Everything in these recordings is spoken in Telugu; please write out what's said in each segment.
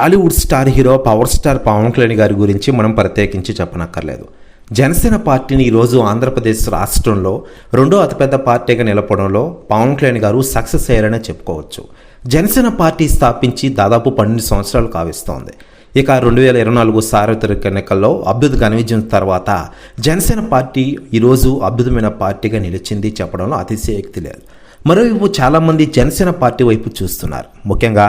Tollywood star hero power star Pawan Kalyan గారి గురించి మనం ప్రత్యేకించి చెప్పనక్కర్లేదు. జనసేన పార్టీని ఈరోజు ఆంధ్రప్రదేశ్ రాష్ట్రంలో రెండో అతిపెద్ద పార్టీగా నిలపడంలో పవన్ కళ్యాణ్ గారు సక్సెస్ అయ్యారనే చెప్పుకోవచ్చు. జనసేన పార్టీ స్థాపించి దాదాపు పన్నెండు సంవత్సరాలు కావిస్తోంది. ఇక రెండు వేల ఇరవై నాలుగు సార్వత్రిక ఎన్నికల్లో అభ్యుత ఘనవిజయం తర్వాత జనసేన పార్టీ ఈరోజు అద్భుతమైన పార్టీగా నిలిచింది చెప్పడంలో అతిశయోక్తి లేదు. మరోవైపు చాలామంది జనసేన పార్టీ వైపు చూస్తున్నారు. ముఖ్యంగా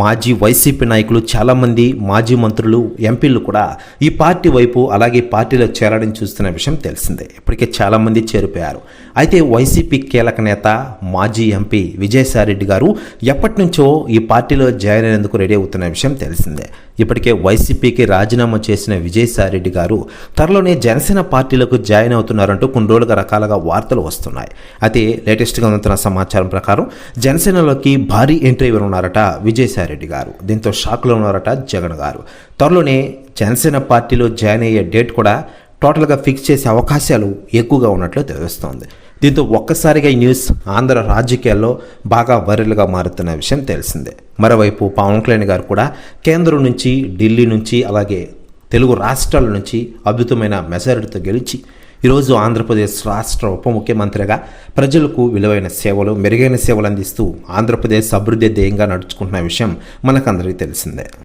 మాజీ వైసీపీ నాయకులు చాలామంది మాజీ మంత్రులు ఎంపీలు కూడా ఈ పార్టీ వైపు అలాగే పార్టీలో చేరడం చూస్తున్న విషయం తెలిసిందే. ఇప్పటికే చాలామంది చేరిపోయారు. అయితే వైసీపీ కీలక నేత మాజీ ఎంపీ విజయసాయిరెడ్డి గారు ఎప్పటి నుంచో ఈ పార్టీలో జాయిన్ అయినందుకు రెడీ అవుతున్న విషయం తెలిసిందే. ఇప్పటికే వైసీపీకి రాజీనామా చేసిన విజయసాయిరెడ్డి గారు త్వరలోనే జనసేన పార్టీలకు జాయిన్ అవుతున్నారంటూ కొన్ని రోజులుగా రకాలుగా వార్తలు వస్తున్నాయి. అయితే లేటెస్ట్గా ఉన్న సమాచారం ప్రకారం జనసేనలోకి భారీ ఎంట్రీ ఉన్నారట విజయసాయిరెడ్డి గారు. దీంతో షాక్లో ఉన్నారట జగన్ గారు. త్వరలోనే జనసేన పార్టీలో జాయిన్ అయ్యే డేట్ కూడా టోటల్గా ఫిక్స్ చేసే అవకాశాలు ఎక్కువగా ఉన్నట్లు తెలుస్తోంది. దీంతో ఒక్కసారిగా ఈ న్యూస్ ఆంధ్ర రాజకీయాల్లో బాగా వైరల్గా మారుతున్న విషయం తెలిసిందే. మరోవైపు పవన్ కళ్యాణ్ గారు కూడా కేంద్రం నుంచి ఢిల్లీ నుంచి అలాగే తెలుగు రాష్ట్రాల నుంచి అద్భుతమైన మెజారిటీతో గెలిచి ఈరోజు ఆంధ్రప్రదేశ్ రాష్ట్ర ఉప ముఖ్యమంత్రిగా ప్రజలకు విలువైన సేవలు మెరుగైన సేవలు అందిస్తూ ఆంధ్రప్రదేశ్ అభివృద్ధి ధ్యేయంగా నడుచుకుంటున్న విషయం మనకందరికీ తెలిసిందే.